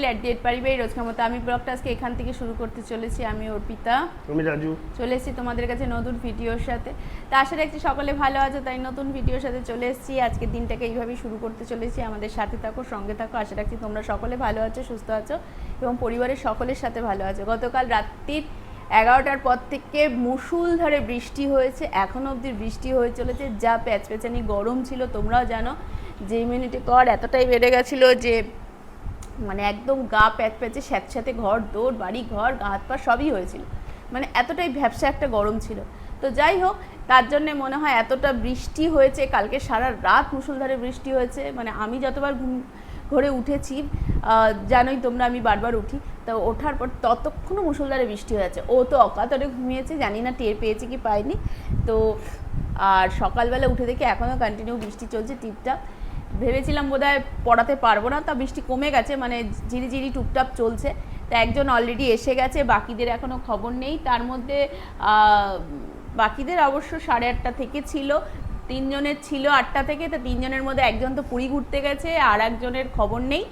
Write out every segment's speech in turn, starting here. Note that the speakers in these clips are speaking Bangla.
চ্যানেল অ্যাট ডেট পারিবারিক রোজকার মতো। আমি ব্লগটা আজকে এখান থেকে শুরু করতে চলেছি আমি অর্পিতা। তুমি রাজু। চলে এসেছি তোমাদের কাছে নতুন ভিডিওর সাথে। তা আশা রাখছি সকলে ভালো আছো তাই নতুন ভিডিওর সাথে চলে এসেছি। আজকের দিনটাকে এইভাবেই শুরু করতে চলেছি। আমাদের সাথে থাকো সঙ্গে থাকো। আশা রাখছি তোমরা সকলে ভালো আছো সুস্থ আছো এবং পরিবারের সকলের সাথে ভালো আছো। গতকাল রাত্রির এগারোটার পর থেকে মুষুলধারে বৃষ্টি হয়েছে। এখনও অবধি বৃষ্টি হয়ে চলেছে। যা প্যাচপ্যাচানি গরম ছিল তোমরাও জানো। যে ইমিউনিটি কর এতটাই বেড়ে গেছিল যে মানে একদম গা প্যাচ প্যাচে স্যাঁতস্যাঁতে ঘর, দৌড়, বাড়ি, ঘর, গা হাত পা সবই হয়েছিল। মানে এতটাই ভ্যাবসা একটা গরম ছিল। তো যাই হোক, তার জন্যে মনে হয় এতটা বৃষ্টি হয়েছে, কালকে সারা রাত মুসুলধারে বৃষ্টি হয়েছে মানে আমি যতবার ঘুম, ঘরে উঠেছি জানোই তোমরা আমি বারবার উঠি, তো ওঠার পর ততক্ষণও মুসুলধারে বৃষ্টি হয়েছে ও তো অকাতরে ঘুমিয়েছে, জানি না টের পেয়েছে কি পায়নি তো আর সকালবেলা উঠে দেখে এখনও কন্টিনিউ বৃষ্টি চলছে টিপটাপ। ভেবেছিলাম বোধহয় পড়াতে পারব না, তা বৃষ্টি কমে গেছে মানে ঝিরিঝিরি টুপটাপ চলছে। তা একজন অলরেডি এসে গেছে, বাকিদের এখনও খবর নেই। তার মধ্যে বাকিদের অবশ্য সাড়ে আটটা থেকে ছিল, তিনজনের ছিল আটটা থেকে, তো তিনজনের মধ্যে একজন তো পুরী ঘুরতে গেছে, আর একজনের খবর নেই।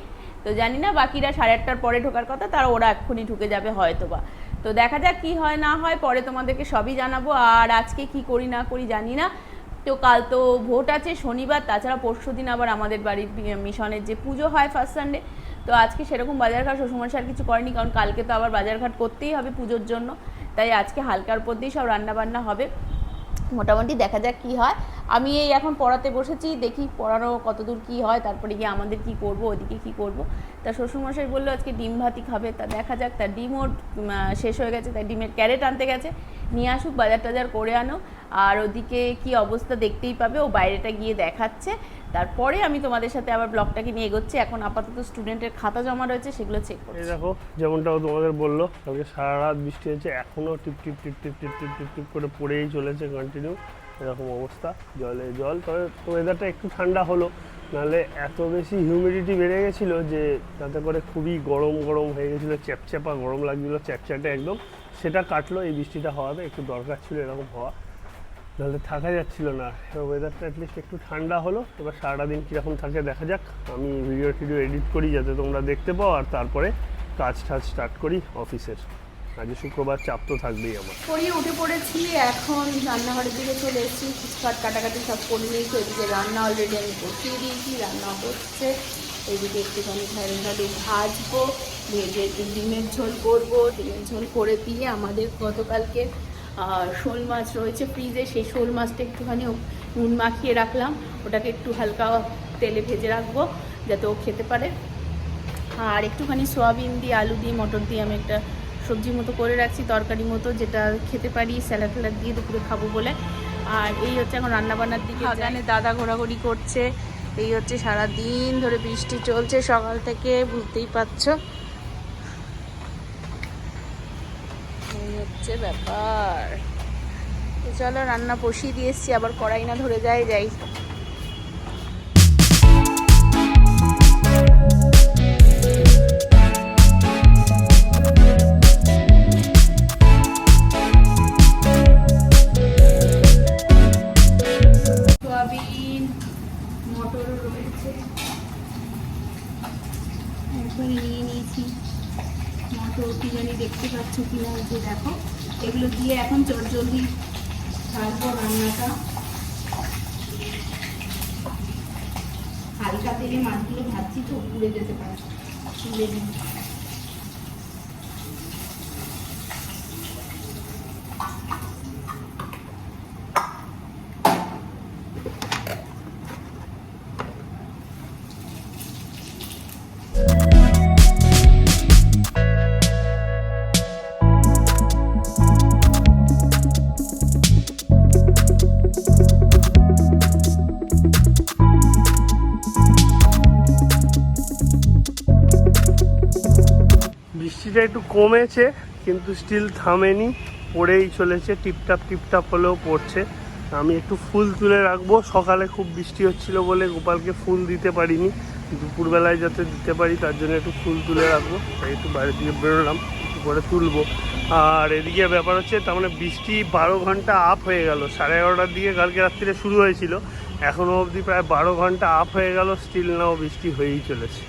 তো জানি না, বাকিরা সাড়ে আটটার পরে ঢোকার কথা, তারা ওরা এক্ষুনি ঢুকে যাবে হয়তো বা তো দেখা যাক কি হয়, না হয়, পরে তোমাদেরকে সবই জানাব, আর আজকে কি করি, না করি জানি না। তো কাল তো ভোট আছে, শনিবার, তাছাড়া পরশু দিন আবার আমাদের বাড়ির মিশনের যে পুজো হয় ফার্স্ট সানডে তো আজকে সেরকম বাজারঘাট শ্বশুরমশাই আর কিছু করেনি, কারণ কালকে তো আবার বাজারঘাট করতেই হবে পুজোর জন্য, তাই আজকে হালকার উপর দিয়েই সব রান্নাবান্না হবে। মোটামুটি দেখা যাক কি হয়। আমি এই এখন পড়াতে বসেছি, দেখি পড়ানো কতদূর কি হয়, তারপরে গিয়ে আমাদের কি করব, ওদিকে কি করব। তা শ্বশুরমশাই বলল আজকে ডিম ভাতই খাবে, তা দেখা যাক তার ডিমও শেষ হয়ে গেছে তাই ডিমের ক্যারেট আনতে গেছে। নিয়ে আসুক বাজার টাজার করে আনো আর ওদিকে কি অবস্থা দেখতেই পাবে ও বাইরেটা গিয়ে দেখাচ্ছে। তারপরে আমি তোমাদের সাথে আবার ব্লগটাকে নিয়ে এগোচ্ছি। এখন আপাতত স্টুডেন্টের খাতা জমা রয়েছে সেগুলো চেক করছি। দেখো যেমনটাও তোমাদের বলল কালকে সারা রাত বৃষ্টি হয়েছে এখনও টিপ টিপ টিপ টিপ টিপ টিপ টিপ টিপ করে পড়েই চলেছে কন্টিনিউ এরকম অবস্থা জলে জল তবে ওয়েদারটা একটু ঠান্ডা হলো। নাহলে এত বেশি হিউমিডিটি বেড়ে গেছিল যে তাতে করে খুবই গরম গরম হয়ে গেছিল চ্যাপচ্যাপা গরম লাগছিল চ্যাপচ্যাটে একদম। সেটা কাটলো এই বৃষ্টিটা হওয়াতে একটু দরকার ছিল এরকম হওয়া। নাহলে থাকা যাচ্ছিল না। ওয়েদারটা অ্যাটলিস্ট একটু ঠান্ডা হলো। এবার সারাটা দিন কীরকম থাকে দেখা যাক। আমি ভিডিও টিডিও এডিট করি যাতে তোমরা দেখতে পাও, আর তারপরে কাজ টাজ স্টার্ট করি অফিসের আজ শুক্রবার, চাপ তো থাকবেই আমার। পড়িয়ে উঠে পড়েছি, এখন রান্নাঘরের দিকে চলে এসেছি। ফুচকাট কাটাকাটি সব করে নিয়েছি ওইদিকে রান্না অলরেডি আমি বসিয়ে দিয়েছি, রান্না হচ্ছে। এইদিকে একটুখানি ভেড়ে ভালো ভাজবো, ভেজে ডিমের ঝোল করব। ডিমের ঝোল করে দিয়ে আমাদের গতকালকে শোল মাছ রয়েছে ফ্রিজে, সেই শোল মাছটা একটুখানি নুন মাখিয়ে রাখলাম। ওটাকে একটু হালকা তেলে ভেজে রাখব, যাতে ও খেতে পারে। আর একটুখানি সোয়াবিন দিয়ে, আলু দিয়ে, মটর দিয়ে আমি একটা সবজি মতো করে রাখছি, তরকারি মতো, যেটা খেতে পারি, স্যালাড ফ্যালাড দিয়ে দুপুরে খাব বলে। আর এই হচ্ছে এখন রান্নাবান্নার দিকে বাগানে দাদা ঘোরাঘুরি করছে। এই হচ্ছে সারা দিন ধরে বৃষ্টি চলছে, সকাল থেকে বুঝতেই পারছ এই হচ্ছে ব্যাপার। চলো রান্না বসিয়ে দিয়ে এসছি আবার কড়াই না ধরে যায় যাই। দেখতে কি এই যে দেখো, এগুলো দিয়ে এখন চট জলদি ছাড়বো রান্নাটা। হালকা তেলে মাছগুলো ভাজছি তো, পুড়ে যেতে পারে। তুলে বৃষ্টিটা একটু কমেছে, কিন্তু স্টিল থামেনি। পড়েই চলেছে, টিপটাপ টিপটাপ হলেও পড়ছে। আমি একটু ফুল তুলে রাখব। সকালে খুব বৃষ্টি হচ্ছিল বলে গোপালকে ফুল দিতে পারিনি। দুপুরবেলায় যাতে দিতে পারি, তার জন্য একটু ফুল তুলে রাখব। তাই একটু বাইরের দিকে বেরোলাম, একটু করে তুলবো। আর এদিকে ব্যাপার হচ্ছে, তার মানে বৃষ্টি বারো ঘণ্টা আপ হয়ে গেল। সাড়ে এগারোটার দিকে কালকে রাত্রিরে শুরু হয়েছিল। এখনও অবধি প্রায় বারো ঘণ্টা আপ হয়ে গেল। স্টিল নাও বৃষ্টি হয়েই চলেছে।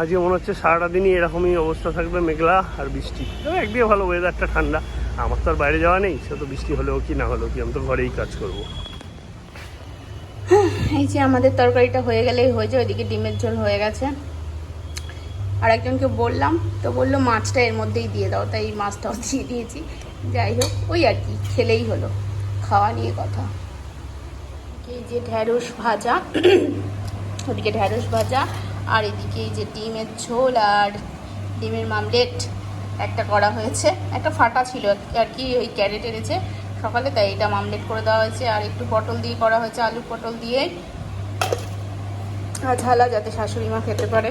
আজকে মনে হচ্ছে সারাটা দিনই এরকমই অবস্থা থাকবে, মেঘলা আর বৃষ্টি। একদিকে ভালো ওয়েদারটা ঠান্ডা। আমার তো আর বাইরে যাওয়া নেই, সে তো বৃষ্টি হলেও কি না হলেও কি, আমি তো ঘরেই কাজ করব। এই যে আমাদের তরকারিটা হয়ে গেলেই হয়ে যায়, ওইদিকে ডিমের ঝোল হয়ে গেছে। আর একজনকে বললাম, তো বলল মাছটা এর মধ্যেই দিয়ে দাও, তাই মাছটাও দিয়ে দিয়েছি। যাই হোক, ওই আর কি, খেলেই হলো, খাওয়া নিয়ে কথা। এই যে ঢ্যাঁড়স ভাজা, ওদিকে ঢ্যাঁড়স ভাজা আর এদিকে এই যে ডিমের ঝোল আর ডিমের মামলেট একটা করা হয়েছে। একটা ফাটা ছিল আর কি, ওই ক্যারেট এনেছে সকালে, তাই এটা মামলেট করে দেওয়া হয়েছে। আর একটু পটল দিয়ে করা হয়েছে, আলু পটল দিয়ে। আর ঝালা যাতে শাশুড়ি মা খেতে পারে।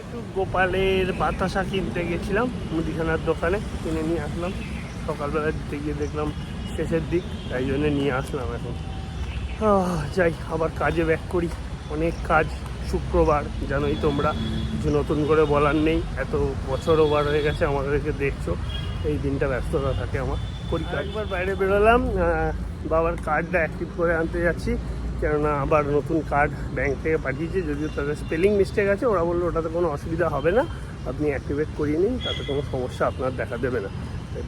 একটু গোপালের বাতাসা কিনতে গেছিলাম, মুদিখানার দোকানে। কিনে নিয়ে আসলাম। সকালবেলা দিতে গিয়ে দেখলাম শেষের দিক, তাই জন্য নিয়ে আসলাম এখন। যাই, আবার কাজে ব্যাক করি। অনেক কাজ শুক্রবার, জানোই তোমরা। কিছু নতুন করে বলার নেই। এত বছর ওভার হয়ে গেছে, আমাদেরকে দেখছ। এই দিনটা ব্যস্ততা থাকে আমার। করি একবার বাইরে বেরোলাম বাবার কার্ডটা অ্যাক্টিভ করে আনতে যাচ্ছি। কেননা আবার নতুন কার্ড ব্যাংক থেকে পাঠিয়েছে, যদিও তাদের স্পেলিং মিস্টেক আছে। ওরা বলল, ওটাতে কোনো অসুবিধা হবে না। আপনি অ্যাক্টিভেট করিয়ে নিন, তাতে কোনো সমস্যা আপনার দেখা দেবে না।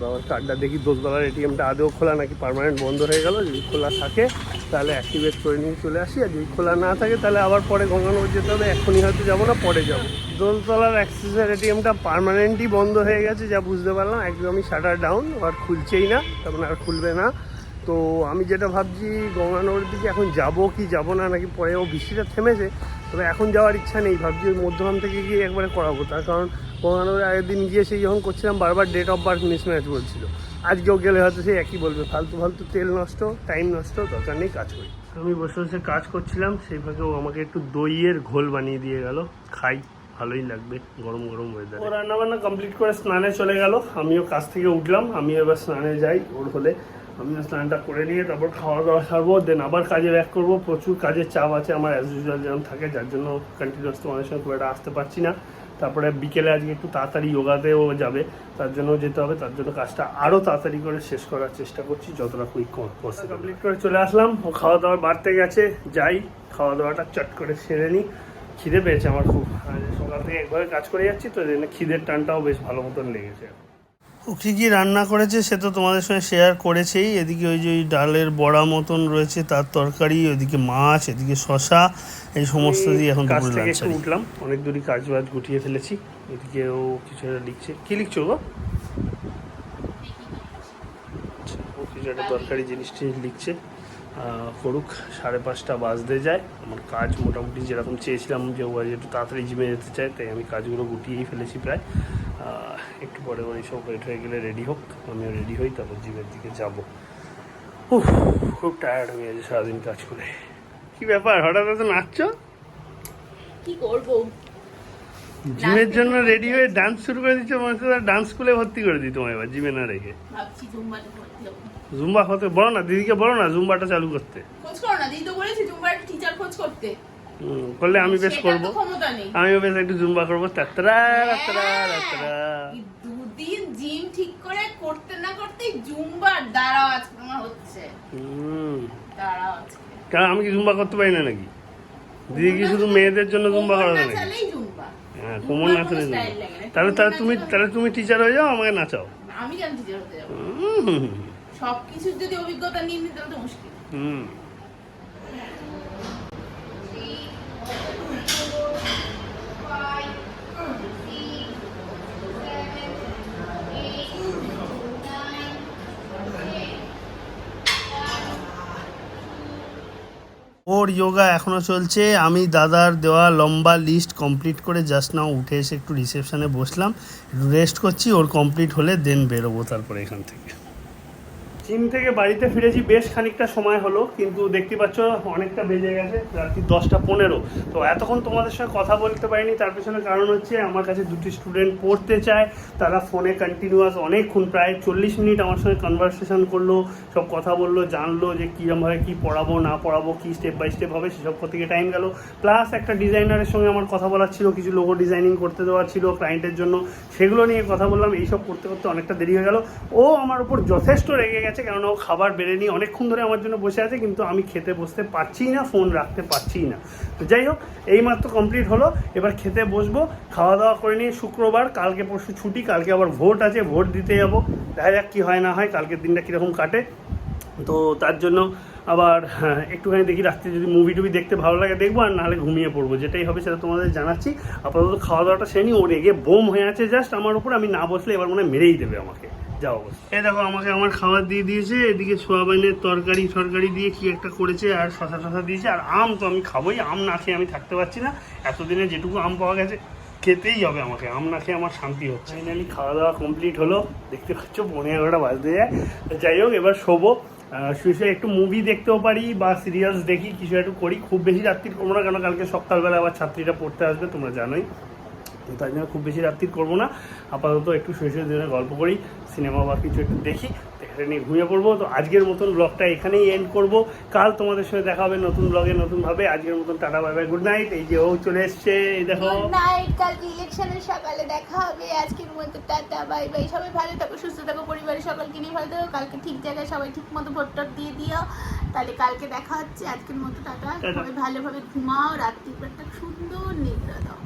বাবার কার্ডটা দেখি দোষবেলার এটিএমটা আদৌ খোলা নাকি পারমানেন্ট বন্ধ হয়ে গেল? যদি খোলা থাকে, তাহলে অ্যাক্টিভেট করে নিয়ে চলে আসি। আর যদি খোলা না থাকে, তাহলে আবার পরে গঙ্গানগর যেতে হবে। এখনই হয়তো যাব না, পরে যাব। দোলতলার অ্যাক্সেসের এটিএমটা পার্মানেন্টই বন্ধ হয়ে গেছে, যা বুঝতে পারলাম। একদমই শাটার ডাউন আর খুলছেই না, তখন আর খুলবে না। তো আমি যেটা ভাবছি, গঙ্গানগরের দিকে এখন যাব কি যাব না, নাকি পরে ও বৃষ্টিটা থেমেছে, তবে এখন যাওয়ার ইচ্ছা নেই। ভাবছি ওই মধ্যখান থেকে গিয়ে একবারে করাবো। তার কারণ গঙ্গানগরে আগের দিন গিয়ে সেই যখন করছিলাম, বারবার ডেট অফ বার্থ মিসম্যাচ বলছিল। আজকেও গেলে হয়তো সেই একই বলবে, ফালতু ফালতু তেল নষ্ট টাইম নষ্ট, দরকার নেই, কাজ করি। আমি বসে বসে কাজ করছিলাম, সেই ফাঁকে ও আমাকে একটু দইয়ের ঘোল বানিয়ে দিয়ে গেল। খাই, ভালোই লাগবে, গরম গরম ওয়েদার ও রান্না বান্না কমপ্লিট করে স্নানে চলে গেল। আমিও কাজ থেকে উঠলাম আমি এবার স্নানে যাই ওর হলে। আমিও স্নানটা করে নিয়ে তারপর খাওয়া দাওয়া সারবো দেন আবার কাজে ব্যাক করব। প্রচুর কাজের চাপ আছে আমার অ্যাজ ইউজুয়াল যেমন থাকে, যার জন্য কন্টিনিউয়াস তোমাদের সঙ্গে খুব একটা আসতে পারছি না। তারপরে বিকেলে আজকে একটু তাড়াতাড়ি যোগাতেও যাবে, তার জন্য যেতে হবে, তার জন্য কাজটা আরও তাড়াতাড়ি করে শেষ করার চেষ্টা করছি যতটা কুইক কমপ্লিট করে চলে আসলাম, ও খাওয়া দাওয়া বাড়তে গেছে, যাই খাওয়া দাওয়াটা চট করে সেরে নিই খিদে পেয়েছে আমার খুব। সকাল থেকে একভাবে কাজ করে যাচ্ছি, তো খিদের টানটাও বেশ ভালো মতন লেগেছে। কী কী রান্না করেছে সে তো তোমাদের সঙ্গে শেয়ার করেছেই। এদিকে ওই যে ওই ডালের বড়া মতন রয়েছে তার তরকারি ওইদিকে মাছ এদিকে শশা এই সমস্ত দিয়ে এখন কাজ থেকে একটু উঠলাম অনেক দূরই কাজ বাজ গুটিয়ে ফেলেছি এদিকে ও কিছু একটা লিখছে। কি লিখছো গো? ও কিছু একটা দরকারি জিনিস টিনিস লিখছে। করুক সাড়ে পাঁচটা বাজতে যায়। আমার কাজ মোটামুটি যেরকম চেয়েছিলাম যে ও একটু তাড়াতাড়ি জিমে যেতে চায় তাই আমি কাজগুলো গুটিয়েই ফেলেছি প্রায়। একটু পরে এইসব ওয়েট হয়ে গেলে রেডি হোক আমিও রেডি হই তারপর জিমের দিকে যাব। উফ, খুব টায়ার্ড হয়ে গেছে সারাদিন কাজ করে। কি ব্যাপার হঠাৎ এত নাচছো? কি করব? জিমের জন্য রেডি হয়ে ডান্স শুরু করে দিচ্ছ মনে হচ্ছে ডান্স স্কুলে ভর্তি করে দিই তোমায় এবার জিমে না রেখে। জুম্বা হতে বলো না দিদিকে বলো না জুম্বাটা চালু করতে। খোঁজ করো না দিদি তো বলেছি জুম্বার টিচার খোঁজ করতে। করলে আমি বেশ করব। আমিও বেশ একটু জুম্বা করব। তাত্রা তাত্রা তাত্রা। দুদিন জিম ঠিক করে করতে না করতেই জুম্বার দাঁড়াও আজকে তোমার হচ্ছে। হুম। দাঁড়াও আজকে। কারণ আমি কি জুম্বা করতে পারি না নাকি? দিদি কি শুধু মেয়েদের জন্য জুম্বা করা নাকি? হ্যাঁ কোমর নাচলে না। তাহলে তাহলে তুমি তাহলে তুমি টিচার হয়ে যাও আমাকে নাচাও। আমি কেন টিচার হতে যাব। হুম। সব কিছুর যদি অভিজ্ঞতা নিয়ে নিতে তাহলে তো মুশকিল। হুম। ওর যোগা এখনও চলছে। আমি দাদার দেওয়া লম্বা লিস্ট কমপ্লিট করে জাস্ট নাও উঠে এসে একটু রিসেপশনে বসলাম। একটু রেস্ট করছি, ওর কমপ্লিট হলে দেন বেরোবো তারপরে এখান থেকে। জিম থেকে বাড়িতে ফিরেছি, বেশ খানিকটা সময় হলো, কিন্তু দেখতে পাচ্ছ অনেকটা বেজে গেছে, রাত্রি দশটা পনেরো। তো এতক্ষণ তোমাদের সঙ্গে কথা বলতে পারিনি, তার পেছনে কারণ হচ্ছে আমার কাছে দুটি স্টুডেন্ট পড়তে চায়, তারা ফোনে কন্টিনিউয়াস অনেকক্ষণ, প্রায় চল্লিশ মিনিট আমার সঙ্গে কনভারসেশন করল, সব কথা বলল, জানলো যে কীরমভাবে কী পড়াবো, না পড়াবো, কী স্টেপ বাই স্টেপ হবে, সেসব থেকে টাইম গেল। প্লাস একটা ডিজাইনারের সঙ্গে আমার কথা বলার ছিল, কিছু লোগো ডিজাইনিং করতে দেওয়া ছিল ক্লায়েন্টের জন্য, সেগুলো নিয়ে কথা বললাম, এইসব করতে করতে অনেকটা দেরি হয়ে গেল। ও আমার উপর যথেষ্ট রেগে গেছে। গেছে, কেননা ও খাবার বেড়ে নিয়ে অনেকক্ষণ ধরে আমার জন্য বসে আছে, কিন্তু আমি খেতে বসতে পারছি না, ফোন রাখতে পারছি না। তো যাই হোক, এইমাত্র কমপ্লিট হলো, এবার খেতে বসবো খাওয়া দাওয়া করে নিয়ে শুক্রবার, কালকে পরশু ছুটি, কালকে আবার ভোট আছে, ভোট দিতে যাব। দেখা যাক কী হয় না হয়, কালকের দিনটা কীরকম কাটে। তো তার জন্য আবার হ্যাঁ, একটুখানি দেখি রাত্রে যদি মুভি টুভি দেখতে ভালো লাগে দেখব আর নাহলে ঘুমিয়ে পড়ব। যেটাই হবে সেটা তোমাদের জানাচ্ছি। আপাতত খাওয়া দাওয়াটা সেনি ও রেগে বোম হয়ে আছে জাস্ট আমার উপর আমি না বসলে এবার মনে মেরেই দেবে আমাকে। যাও এ দেখো আমাকে আমার খাবার দিয়ে দিয়েছে এদিকে সোয়াবিনের তরকারি তরকারি দিয়ে কি একটা করেছে আর শশা টশা দিয়েছে আর আম তো আমি খাবোই আম না খেয়ে আমি থাকতে পারছি না। এতদিনে যেটুকু আম পাওয়া গেছে খেতেই হবে আমাকে আম না খেয়ে আমার শান্তি হচ্ছে ফাইনালি খাওয়া দাওয়া কমপ্লিট হলো দেখতে পাচ্ছ পনেরো এগারোটা বাজতে যায়। যাই হোক এবার শোবো। শুয়ে একটু মুভি দেখতেও পারি বা সিরিয়ালস দেখি, কিছু একটু করি। খুব বেশি রাত্রির করব না কেন কালকে সকালবেলা আবার ছাত্রীরা পড়তে আসবে, তোমরা জানোই। তো তাই জন্য খুব বেশি রাত্রির করব না। আপাতত একটু শুয়ে শুয়ে দিনে গল্প করি সিনেমা বা কিছু একটু দেখি। দেখে নিয়ে ঘুমিয়ে পড়ব। তো আজকের মতন ব্লগটা এখানেই এন্ড করব। কাল তোমাদের সঙ্গে দেখা হবে নতুন ব্লগে নতুনভাবে। আজকের মতন tata bye bye good night এই যে ও চলে এসছে এই দেখো। গুড নাইট কালকে ইলেকশনের সকালে দেখা হবে। আজকের মতো টাটা বাই বাই সবাই ভালো থাকো সুস্থ থাকো পরিবারের সকলকে নিয়ে ভালো থাকো। কালকে ঠিক জায়গায় সবাই ঠিক মতো ভোট টোট দিয়ে দিও। তাহলে কালকে দেখা হচ্ছে। আজকের মতো টাটা। সবাই ভালোভাবে ঘুমাও রাত্রির একটা সুন্দর নিদ্রা দাও।